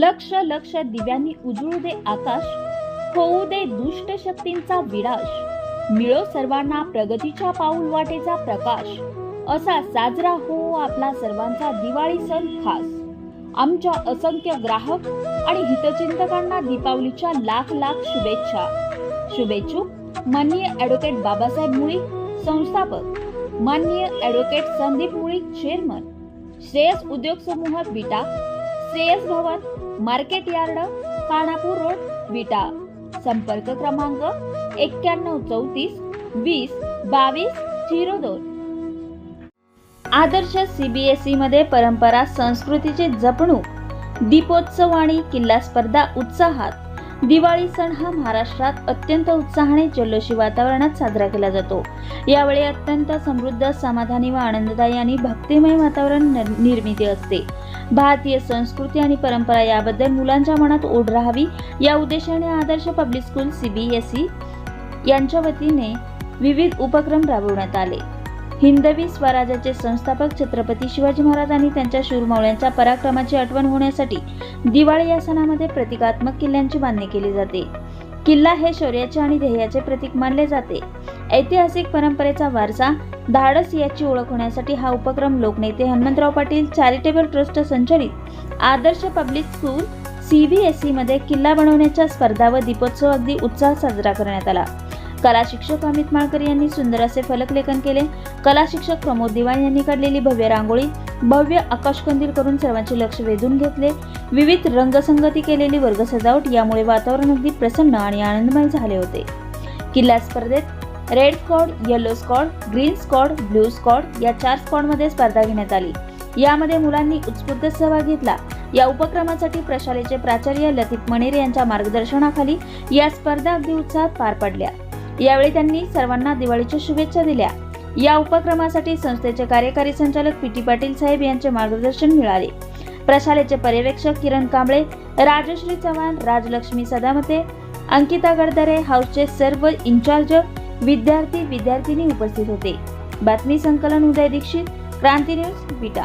लक्ष लक्ष दिव्यांनी उजळू दे आकाश होऊ दे दुष्ट शक्तींचा विराश. मिळो सर्वांना प्रगतीच्या पाऊल वाटेचा प्रकाश. असा साजरा हो आपला सर्वांचा दिवाळी सण खास. आमच्या असंख्य ग्राहक आणि हितचिंतकांना दीपावलीच्या लाख लाख शुभेच्छा. शुभेच्छुक माननीय ॲडव्होकेट बाबासाहेब मुळी संस्थापक. माननीय ॲडव्होकेट संदीप मुळी चेअरमन. श्रेयस उद्योग समूह विटा श्रेयस भवन market yard Khanapur road Vita. संपर्क क्रमांक एक्क्याण्णव चौतीस वीस बावीस झिरो दोन. आदर्श सीबीएसई मध्ये परंपरा संस्कृतीचे जपणूक दीपोत्सव आणि किल्ला स्पर्धा उत्साहात दिवाळी सण हा महाराष्ट्रात अत्यंत उत्साहाने जल्लोषी वातावरणात साजरा केला जातो. यावेळी अत्यंत समृद्ध समाधानी व आनंददायी आणि भक्तिमय वातावरण निर्मिती असते. भारतीय संस्कृती आणि परंपरा याबद्दल मुलांच्या मनात ओढ राहावी या उद्देशाने आदर्श पब्लिक स्कूल सीबीएसई यांच्या वतीने विविध उपक्रम राबवण्यात आले. हिंदवी स्वराज्याचे संस्थापक छत्रपती शिवाजी महाराज आणि त्यांच्या शूरमावळ्यांच्या पराक्रमाची आठवण होण्यासाठी दिवाळी या सणामध्ये प्रतिकात्मक किल्ल्यांची बांधणी केली जाते. किल्ला हे शौर्याचे आणि ध्येयाचे प्रतीक मानले जाते. ऐतिहासिक परंपरेचा वारसा धाडस याची ओळख होण्यासाठी हा उपक्रम लोकनेते हनुमंतराव पाटील चॅरिटेबल ट्रस्ट संचलित आदर्श पब्लिक स्कूल सीबीएसई मध्ये किल्ला बनवण्याच्या स्पर्धा व दीपोत्सव अगदी उत्साहात साजरा करण्यात आला. कला शिक्षक अमित माळकर यांनी सुंदर असे फलकलेखन केले. कला शिक्षक प्रमोद दिवाण यांनी काढलेली भव्य रांगोळी भव्य आकाशकंदील करून सर्वांचे लक्ष वेधून घेतले. विविध रंगसंगती केलेली वर्ग सजावट यामुळे वातावरण अगदी प्रसन्न आणि आनंदमय झाले होते. किल्ला स्पर्धेत red squad yellow squad green squad blue squad या चार स्कॉडमध्ये स्पर्धा घेण्यात आली. यामध्ये मुलांनी उत्स्फूर्त सहभाग घेतला. या उपक्रमासाठी प्रशालेचे प्राचार्य लतीफ मणेर यांच्या मार्गदर्शनाखाली या स्पर्धा अगदी उत्साहात पार पडल्या. यावेळी त्यांनी सर्वांना दिवाळीच्या शुभेच्छा दिल्या. या उपक्रमासाठी संस्थेचे कार्यकारी संचालक पी टी पाटील साहेब यांचे मार्गदर्शन मिळाले. प्रशालेचे पर्यवेक्षक किरण कांबळे राजश्री चव्हाण राजलक्ष्मी सदामते अंकिता गडदरे हाऊसचे सर्व इन्चार्ज विद्यार्थी विद्यार्थिनी उपस्थित होते. बातमी संकलन Uday Dixit Kranti news Vita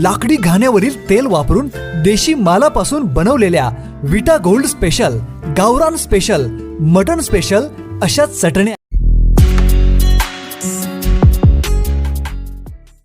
लाकडी घाण्यावरील तेल वापरून देशी मालापासून बनवलेल्या विटा गोल्ड स्पेशल गावरान स्पेशल मटन स्पेशल अशा चटण्या